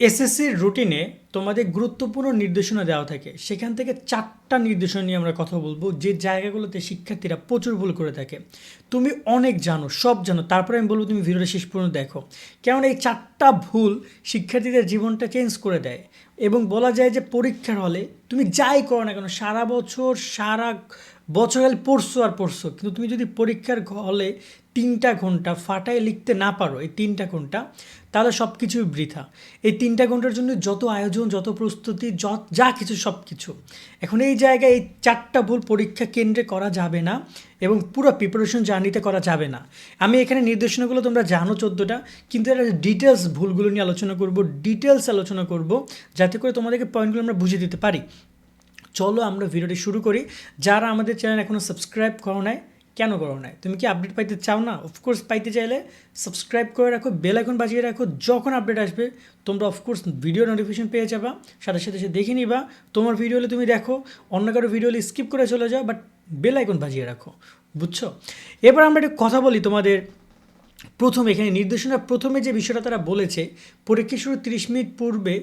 এসএসসির রুটিনে তোমাদের গুরুত্বপূর্ণ নির্দেশনা দেওয়া থাকে। সেখান থেকে চারটা নির্দেশনা নিয়ে আমরা কথা বলব। যে জায়গাগুলোতে শিক্ষার্থীরা প্রচুর ভুল করে থাকে। তুমি অনেক জানো, সব জানো। তারপরে আমি বলব তুমি ভিডিওটা শেষ পর্যন্ত দেখো। কেননা এই চারটা ভুল শিক্ষার্থীদের জীবনটা চেঞ্জ করে দেয়। এবং বলা যায় যে পরীক্ষার হলে তুমি যাই করো না কেন, সারা বছর সারা বছর গেলে পড়ছো আর পড়ছো কিন্তু তুমি যদি পরীক্ষার হলে তিনটা ঘণ্টা ফাটায় লিখতে না পারো, এই তিনটা ঘণ্টা, তাহলে সব কিছুই বৃথা। এই তিনটা ঘণ্টার জন্য যত আয়োজন, যত প্রস্তুতি, যত, যা কিছু সব কিছু এখন এই জায়গায় এই চারটা ভুল পরীক্ষা কেন্দ্রে করা যাবে না এবং পুরো প্রিপারেশন জার্নিতে করা যাবে না। আমি এখানে নির্দেশনাগুলো তোমরা জানো চোদ্দোটা, কিন্তু এটা ডিটেলস ভুলগুলো নিয়ে আলোচনা করব ডিটেলস আলোচনা করব, যাতে করে তোমাদেরকে পয়েন্টগুলো আমরা বুঝিয়ে দিতে পারি। চলো আমরা ভিডিওটি শুরু করি। যারা আমাদের চ্যানেল এখনও সাবস্ক্রাইব করো নাই, কেন করো নাই? তুমি কি আপডেট পাইতে চাও না? অফকোর্স পাইতে চাইলে সাবস্ক্রাইব করে রাখো, বেল এখন বাজিয়ে রাখো, যখন আপডেট আসবে, তোমরা অফকোর্স ভিডিও নোটিফিকেশন পেয়ে যাবা। সাথে সাথে সে দেখে নিবা, তোমার ভিডিও হলে তুমি দেখো, অন্য কারও ভিডিও হলে স্কিপ করে চলে যাও বাট বেল আইকন বাজিয়ে রাখো। বুঝছ? এবার আমরা একটু কথা বলি তোমাদের। প্রথম এখানে নির্দেশনা, প্রথমে যে বিষয়টা তারা বলেছে, পরীক্ষা শুরু তিরিশ মিনিট পূর্বে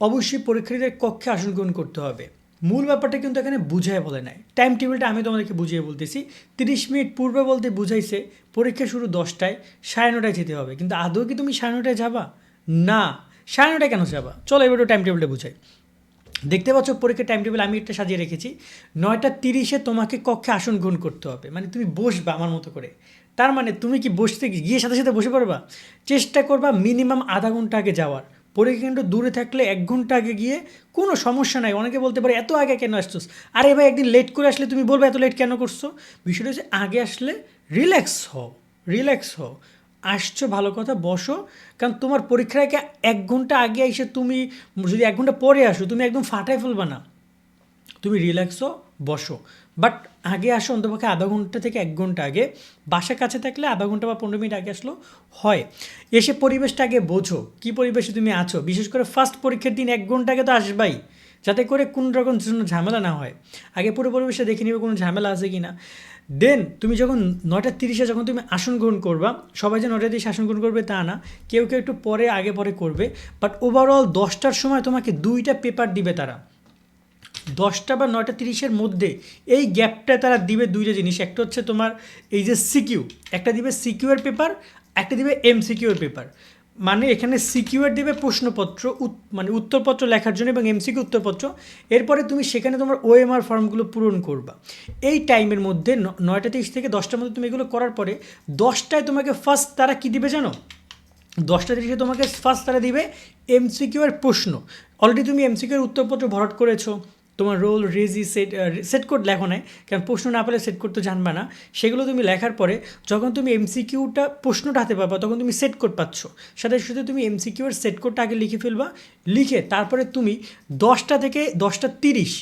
অবশ্যই পরীক্ষার্থীদের কক্ষে আসন গ্রহণ করতে হবে। মূল ব্যাপারটা কিন্তু এখানে বুঝায় বলে নাই। টাইম টেবিলটা আমি তোমাদেরকে বুঝিয়ে বলতেছি। তিরিশ মিনিট পূর্বে বলতে বুঝাইছে, পরীক্ষা শুরু দশটায়, সাড়ে নটায় যেতে হবে। কিন্তু আদৌ কি তুমি সাড়ে নটায় যাবা? না। সাড়ে নটায় কেন যাবা? চলো এবার টাইম টেবিলটা বুঝাই। দেখতে পাচ্ছ পরীক্ষার টাইম টেবিল আমি একটা সাজিয়ে রেখেছি। নয়টা তিরিশে তোমাকে কক্ষে আসন গ্রহণ করতে হবে। মানে তুমি বসবা আমার মতো করে। তার মানে তুমি কি বসতে গিয়ে সাথে সাথে বসে পড়বা? চেষ্টা করবা মিনিমাম আধা ঘণ্টা আগে যাওয়ার। পরীক্ষা কেন্দ্র দূরে থাকলে এক ঘণ্টা আগে গিয়ে কোনো সমস্যা নাই। অনেকে বলতে পারে, এত আগে কেন আসছোস? আরে ভাই, একদিন লেট করে আসলে তুমি বলবে, এত লেট কেন করছ? বিষয়টা হচ্ছে, আগে আসলে রিল্যাক্স হও রিল্যাক্স হও। আসছো ভালো কথা, বসো। কারণ তোমার পরীক্ষার আগে এক ঘণ্টা আগে এসে তুমি, যদি এক ঘণ্টা পরে আসো, তুমি একদম ফাটাই ফেলবা না। তুমি রিল্যাক্সও বসো। বাট আগে আসো অন্তপক্ষে আধা ঘণ্টা থেকে এক ঘণ্টা আগে। বাসার কাছে থাকলে আধা ঘণ্টা বা পনেরো মিনিট আগে আসলো হয়। এসে পরিবেশটা আগে বোঝো, কী পরিবেশে তুমি আছো। বিশেষ করে ফার্স্ট পরীক্ষার দিন এক ঘণ্টা আগে তো আসবাই, যাতে করে কোনো রকম ঝামেলা না হয়। আগে পুরো পরিবেশে দেখে নিবে কোনো ঝামেলা আছে কি না দেন তুমি যখন নয়টা তিরিশে যখন তুমি আসন গ্রহণ করবা, সবাই যে নয়টা তিরিশে আসন গ্রহণ করবে তা না। কেউ কেউ একটু পরে, আগে পরে করবে। বাট ওভারঅল দশটার সময় তোমাকে দুইটা পেপার দিবে তারা। দশটা বা নয়টা তিরিশের মধ্যে এই গ্যাপটা তারা দিবে দুইটা জিনিস। একটা হচ্ছে তোমার এই যে সিকিউ একটা দিবে সিকিউর পেপার একটা দিবে এম সিকিউর পেপার মানে এখানে সিকিউর দেবে প্রশ্নপত্র মানে উত্তরপত্র লেখার জন্য এবং এমসিকিউ উত্তরপত্র। এরপরে তুমি সেখানে তোমার ওএমআর ফর্মগুলো পূরণ করবা। এই টাইমের মধ্যে নয়টা তিরিশ থেকে দশটার মধ্যে তুমি এগুলো করার পরে দশটায় তোমাকে ফার্স্ট তারা কী দিবে জানো? দশটা তিরিশে তোমাকে ফার্স্ট তারা দিবে এমসিকিউ এর প্রশ্ন। অলরেডি তুমি এমসিকিউ এর উত্তরপত্র ভরাট করেছ। তোমার roll reg set set code লেখো নাই, কারণ প্রশ্ন না পেলে সেট কোড তো জানবা না। সেগুলো তুমি লেখার পরে যখন তুমি এমসিকিউটা প্রশ্নটা হাতে পাবা, তখন তুমি সেট কোড পাচ্ছ। সাথে সাথে তুমি এমসিকিউর সেট কোডটা আগে লিখে ফেলবা, লিখে তারপরে তুমি দশটা থেকে দশটা তিরিশ,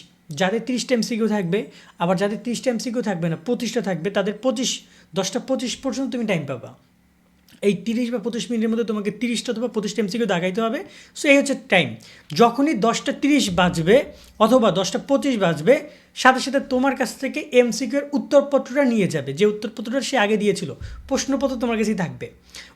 যাদের তিরিশটা এমসিকিউ থাকবে, আবার যাদের তিরিশটা এমসিকিউ থাকবে না, পঁচিশটা থাকবে, তাদের পঁচিশ, দশটা পঁচিশ পর্যন্ত তুমি টাইম পাবা। এই তিরিশ বা পঁচিশ মিনিটের মধ্যে তোমাকে তিরিশটা অথবা পঁচিশটা এমসিকিউ দাগাইতে হবে। সো এই হচ্ছে টাইম যখনই দশটা তিরিশ বাজবে অথবা দশটা পঁচিশ বাজবে সাথে সাথে তোমার কাছ থেকে এমসিকিউর উত্তরপত্রটা নিয়ে যাবে। যে উত্তরপত্রটা সে আগে দিয়েছিল, প্রশ্নপত্র তোমার কাছেই থাকবে।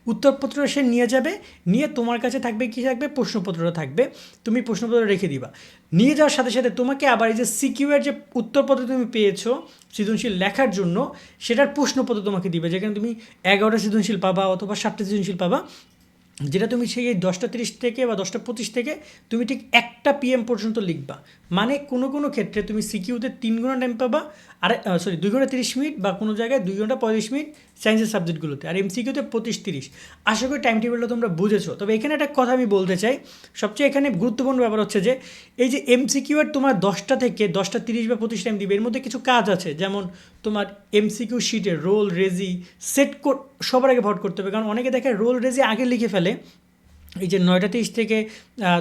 উত্তরপত্রটা সে নিয়ে যাবে, নিয়ে তোমার কাছে থাকবে, কী থাকবে? প্রশ্নপত্রটা থাকবে। তুমি প্রশ্নপত্র রেখে দিবা। নিয়ে যাওয়ার সাথে সাথে তোমাকে আবার এই যে সিকিউর যে উত্তরপত্র তুমি পেয়েছ সৃজনশীল লেখার জন্য, সেটার প্রশ্নপত্র তোমাকে দিবে। যেখানে তুমি এগারোটা সৃজনশীল পাবা অথবা সাতটা সৃজনশীল পাবা। যেটা তুমি সেই দশটা তিরিশ থেকে বা দশটা পঁচিশ থেকে তুমি ঠিক একটা পিএম পর্যন্ত লিখবা। মানে কোনো কোনো ক্ষেত্রে তুমি সিকিউতে তিন ঘণ্টা টাইম পাবা, আর সরি দুই ঘণ্টা তিরিশ মিনিট বা কোনো জায়গায় দুই ঘণ্টা পঁয়ত্রিশ মিনিট সায়েন্সের সাবজেক্টগুলোতে আর এমসিকিউতে পঁচিশ তিরিশ। আশা করি টাইম টেবিলটা তোমরা বুঝেছ। তবে এখানে একটা কথা আমি বলতে চাই, সবচেয়ে এখানে গুরুত্বপূর্ণ ব্যাপার হচ্ছে যে, এই যে এমসিকিউ এর তোমার দশটা থেকে দশটা তিরিশ বা পঁচিশ টাইম দিবে, এর মধ্যে কিছু কাজ আছে। যেমন তোমার এমসিকিউ শিটের রোল রেজি সেট সবার আগে ভোট করতে হবে। কারণ অনেকে দেখে রোল রেজি আগে লিখে ফেলে, এই যে নয়টা তেইশ থেকে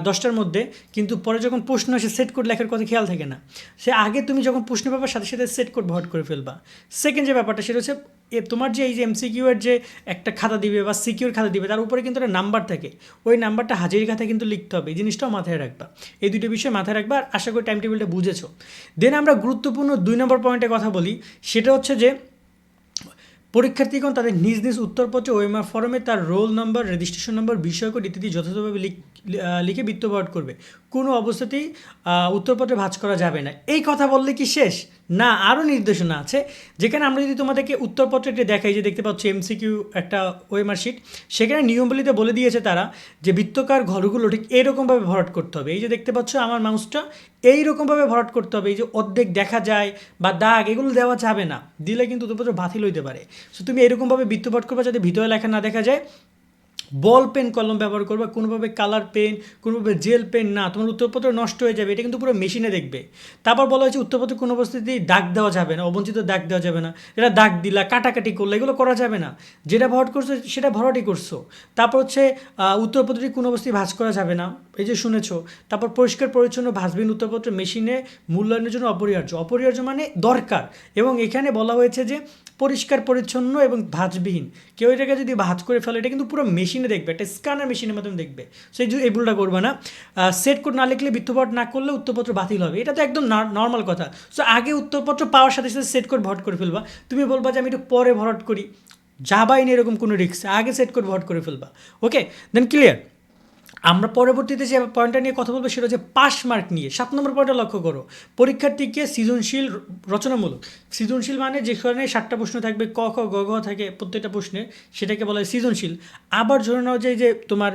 দশটার মধ্যে, কিন্তু পরে যখন প্রশ্ন আসে সেট কোড লেখার কথা খেয়াল থাকে না। সে আগে তুমি যখন প্রশ্ন পাবার সাথে সাথে সেট কোড ভট করে ফেলবা। সেকেন্ড যে ব্যাপারটা, সেটা হচ্ছে এ তোমার যে এই যে এমসিকিউ এর যে একটা খাতা দিবে বা সিকিউর খাতা দিবে, তার উপরে কিন্তু একটা নাম্বার থাকে। ওই নাম্বারটা হাজির খাতায় কিন্তু লিখতে হবে। এই জিনিসটাও মাথায় রাখবা। এই দুটো বিষয় মাথায় রাখবা আর আশা করি টাইম টেবিলটা বুঝেছ। দেন আমরা গুরুত্বপূর্ণ দুই নম্বর পয়েন্টে কথা বলি। সেটা হচ্ছে যে, পরীক্ষার্থীগণ তাদের নিজ নিজ উত্তরপত্রে ওএমআর ফর্মে তার রোল নম্বর রেজিস্ট্রেশন নম্বর বিষয়কোড ইত্যাদি যথাযথভাবে লিখে বৃত্ত করবে। কোনো অবস্থাতেই উত্তরপত্রে ভাঁজ করা যাবে না। এই কথা বললে কি শেষ? না আরও নির্দেশনা আছে। যেখানে আমরা যদি তোমাদেরকে উত্তরপত্রটি দেখাই, যে দেখতে পাচ্ছ এমসিকিউ একটা ওয়েমার শিট সেখানে নিয়মবলিতে বলে দিয়েছে তারা যে বৃত্তকার ঘরগুলো ঠিক এইরকমভাবে ভরাট করতে হবে। এই যে দেখতে পাচ্ছ আমার মাউসটা এইরকমভাবে ভরাট করতে হবে। এই যে অর্ধেক দেখা যায় বা দাগ, এগুলো দেওয়া যাবে না। দিলে কিন্তু উত্তরপত্র বাতিল হইতে পারে। সো তুমি এরকমভাবে বৃত্ত ভরাট করবে যাতে ভিতরে লেখা না দেখা যায়। বল পেন কলম ব্যবহার করবে, কোনোভাবে কালার পেন, কোনোভাবে জেল পেন না, তোমার উত্তরপত্র নষ্ট হয়ে যাবে, এটা কিন্তু পুরো মেশিনে দেখবে। তারপর বলা হয়েছে উত্তরপত্র কোনো অবস্থাতেই দাগ দেওয়া যাবে না, অবঞ্চিত দাগ দেওয়া যাবে না। এটা দাগ দিলা, কাটাকাটি করলে, এগুলো করা যাবে না। যেটা ভরাট করছ, সেটা ভরাটই করছ। তারপর হচ্ছে উত্তরপত্রটি কোনো অবস্থায় ভাঁজ করা যাবে না। এই যে শুনেছো, তারপর পরিষ্কার পরিচ্ছন্ন ভাঁজবিহীন উত্তরপত্র মেশিনে মূল্যায়নের জন্য অপরিহার্য। অপরিহার্য মানে দরকার। এবং এখানে বলা হয়েছে যে পরিষ্কার, পরিচ্ছন্ন এবং ভাঁজবিহীন। কেউ এটাকে যদি ভাঁজ করে ফেলে, এটা কিন্তু পুরো মেশিনে দেখবে, একটা স্ক্যানার মেশিনের মাধ্যমে দেখবে। সেই এই ভুলটা করবে না। সেট কোড না লিখলে বৃত্তপট না করলে উত্তরপত্র বাতিল হবে। এটা তো একদম নর্মাল কথা। সো আগে উত্তরপত্র পাওয়ার সাথে সাথে সেট কোড ভট করে ফেলবা। তুমি বলবা যে আমি একটু পরে ভরট করি। যাবাই না এরকম কোনো রিক্স আগে সেট কোড ভট করে ফেলবা। ওকে দেন ক্লিয়ার আমরা পরবর্তীতে যে পয়েন্টটা নিয়ে কথা বলব সেটা হচ্ছে পাস মার্ক নিয়ে। সাত নম্বর পয়েন্টটা লক্ষ্য করো। পরীক্ষার্থীকে সৃজনশীল রচনামূলক। সৃজনশীল মানে যেখানে সাতটা প্রশ্ন থাকবে, ক, খ, গ, ঘ থাকে প্রত্যেকটা প্রশ্নে, সেটাকে বলা হয় সৃজনশীল। আবার ধরে নেওয়া যায় যে তোমার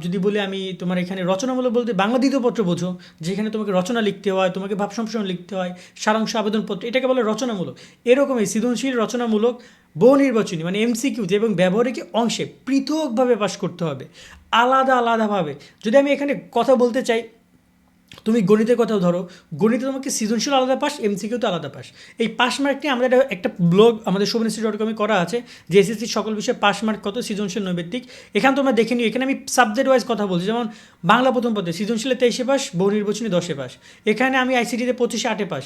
যদি বলি আমি তোমার এখানে রচনামূলক বলতে বাংলা দ্বিতীয় পত্র বোঝো, যেখানে তোমাকে রচনা লিখতে হয়, তোমাকে ভাব লিখতে হয়, সারাংশ, আবেদনপত্র, এটাকে বলে রচনামূলক। এরকমই সৃজনশীল রচনামূলক বহু নির্বাচনী মানে এমসিকিউতে এবং ব্যবহারিক অংশে পৃথকভাবে পাশ করতে হবে। আলাদা আলাদাভাবে। যদি আমি এখানে কথা বলতে চাই তুমি গণিতের কথাও ধরো। গণিতে তোমাকে সৃজনশীল আলাদা পাস এমসিকিউ তো আলাদা পাস। এই পাস মার্ক নিয়ে আমাদের একটা- ব্লগ আমাদের শোভনেশ্রী ডট কমে করা আছে, যে এসএসসি সকল বিষয়ে পাস মার্ক কত, সৃজনশীল, নৈবেত্তিক। এখানে তোমরা দেখে নিও, এখানে আমি সাবজেক্ট ওয়াইজ কথা বলছি। যেমন বাংলা প্রথম পদে, সৃজনশীলে তেইশে পাস, বহু নির্বাচনী দশে পাস। এখানে আমি আইসিটিতে পঁচিশে আটে পাস।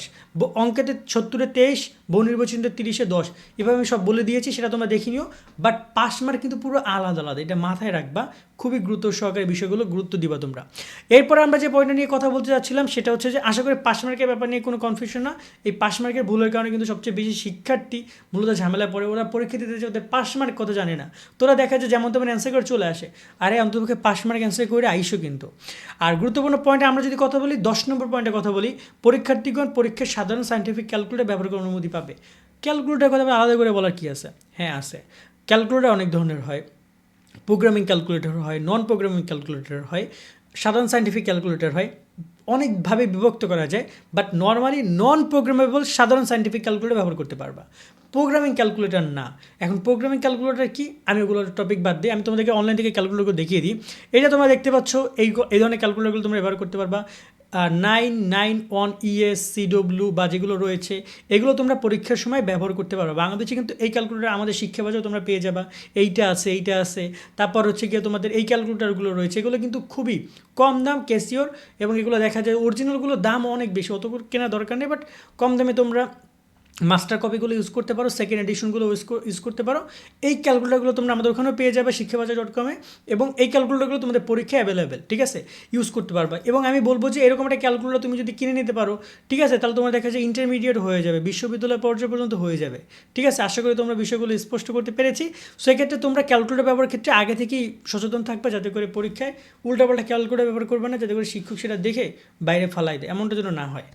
অঙ্কেতে সত্তরে তেইশ, বহু নির্বাচনীতে তিরিশে দশ। এভাবে আমি সব বলে দিয়েছি, সেটা তোমরা দেখে নিও। বাট পাস মার্ক কিন্তু পুরো আলাদা আলাদা। এটা মাথায় রাখবা। খুবই গুরুত্ব সহকারে বিষয়গুলো গুরুত্ব দিবা তোমরা। এরপর আমরা যে পয়েন্টটা নিয়ে কথা বলতে যাচ্ছিলাম সেটা হচ্ছে যে আশা করি পাস মার্কের ব্যাপার নিয়ে কোনো কনফিউশন না। এই পাস মার্কের ভুলের কারণে কিন্তু সবচেয়ে বেশি শিক্ষার্থী মূলত ঝামেলা পড়ে। ওরা পরীক্ষা দিতে যে ওদের পাস মার্ক কত জানে না। তোরা দেখা যায় যেমন তেমন অ্যান্সার করে চলে আসে। আরে অন্ততপক্ষে পাস মার্ক অ্যান্সার করে আইসো কিন্তু। আর গুরুত্বপূর্ণ পয়েন্টে আমরা যদি কথা বলি, দশ নম্বর পয়েন্টে কথা বলি, পরীক্ষার্থীগণ পরীক্ষার সাধারণ সাইন্টিফিক ক্যালকুলেটর ব্যবহার করার অনুমতি পাবে। ক্যালকুলেটার কথা আলাদা করে বলার কি আছে? হ্যাঁ আছে। ক্যালকুলেটর অনেক ধরনের হয়। প্রোগ্রামিং ক্যালকুলেটর হয় নন প্রোগ্রামিং ক্যালকুলেটর হয়। সাধারণ সাইন্টিফিক ক্যালকুলেটর হয়। অনেকভাবে বিভক্ত করা যায় বাট নর্মালি নন প্রোগ্রামেবল সাধারণ সাইন্টিফিক ক্যালকুলেটর ব্যবহার করতে পারবা। প্রোগ্রামিং ক্যালকুলেটর না। এখন প্রোগ্রামিং ক্যালকুলেটর কি? আমি ওগুলো টপিক বাদ দিই আমি তোমাদেরকে অনলাইন থেকে ক্যালকুলেটরগুলো দেখিয়ে দিই। এটা তোমরা দেখতে পাচ্ছ, এই এই ধরনের ক্যালকুলেটরগুলো তোমরা ব্যবহার করতে পারবা। Nine nine one ES CW বা যেগুলো রয়েছে, এগুলো তোমরা পরীক্ষার সময় ব্যবহার করতে পারো। বাংলাদেশে কিন্তু এই ক্যালকুলেটার আমাদের শিক্ষা বাজারেও তোমরা পেয়ে যাবা। এইটা আছে এইটা আছে। তারপর হচ্ছে গিয়ে তোমাদের এই ক্যালকুলেটারগুলো রয়েছে। এগুলো কিন্তু খুবই কম দাম ক্যাশিওর এবং এগুলো দেখা যায় অরিজিনালগুলো দাম অনেক বেশি। অত কেনা দরকার নেই বাট কম দামে তোমরা মাস্টার কপিগুলো ইউজ করতে পারো সেকেন্ড এডিশনগুলো ইউজ করতে পারো। এই ক্যালকুলেটারগুলো তোমরা আমাদের ওখানেও পেয়ে যাবে শিক্ষাবাজার ডট কমে এবং এই ক্যালকুলেটারগুলো তোমাদের পরীক্ষায় অ্যাভেলেবেল ঠিক আছে? ইউজ করতে পারবা। এবং আমি বলব যে এরকম একটা ক্যালকুলেটার তুমি যদি কিনে নিতে পারো, ঠিক আছে? তাহলে তোমার দেখা যায় ইন্টারমিডিয়েট হয়ে যাবে, বিশ্ববিদ্যালয় পর্যায়ে পর্যন্ত হয়ে যাবে, ঠিক আছে? আশা করি তোমরা বিষয়গুলো স্পষ্ট করতে পেরেছি। সেক্ষেত্রে তোমরা ক্যালকুলেটার ব্যবহারের ক্ষেত্রে আগে থেকেই সচেতন থাকবে, যাতে করে পরীক্ষায় উল্টাপাল্টা ক্যালকুলেটার ব্যবহার করবে না, যাতে করে শিক্ষক সেটা দেখে বাইরে ফালাই দেয়, এমনটা যেন না হয়।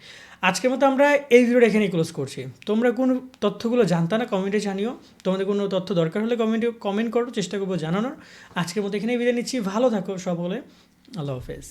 আজকের মতো আমরা এই ভিডিওটা এখানেই ক্লোজ করছি। তোমরা কোনো তথ্যগুলো জানতা না কমেন্টে জানিও। তোমাদের কোনো তথ্য দরকার হলে কমেন্টে কমেন্ট করো, চেষ্টা করব জানানোর। আজকের মতো এখানেই বিদায় নিচ্ছি। ভালো থাকো সকলে। আল্লাহ হাফেজ।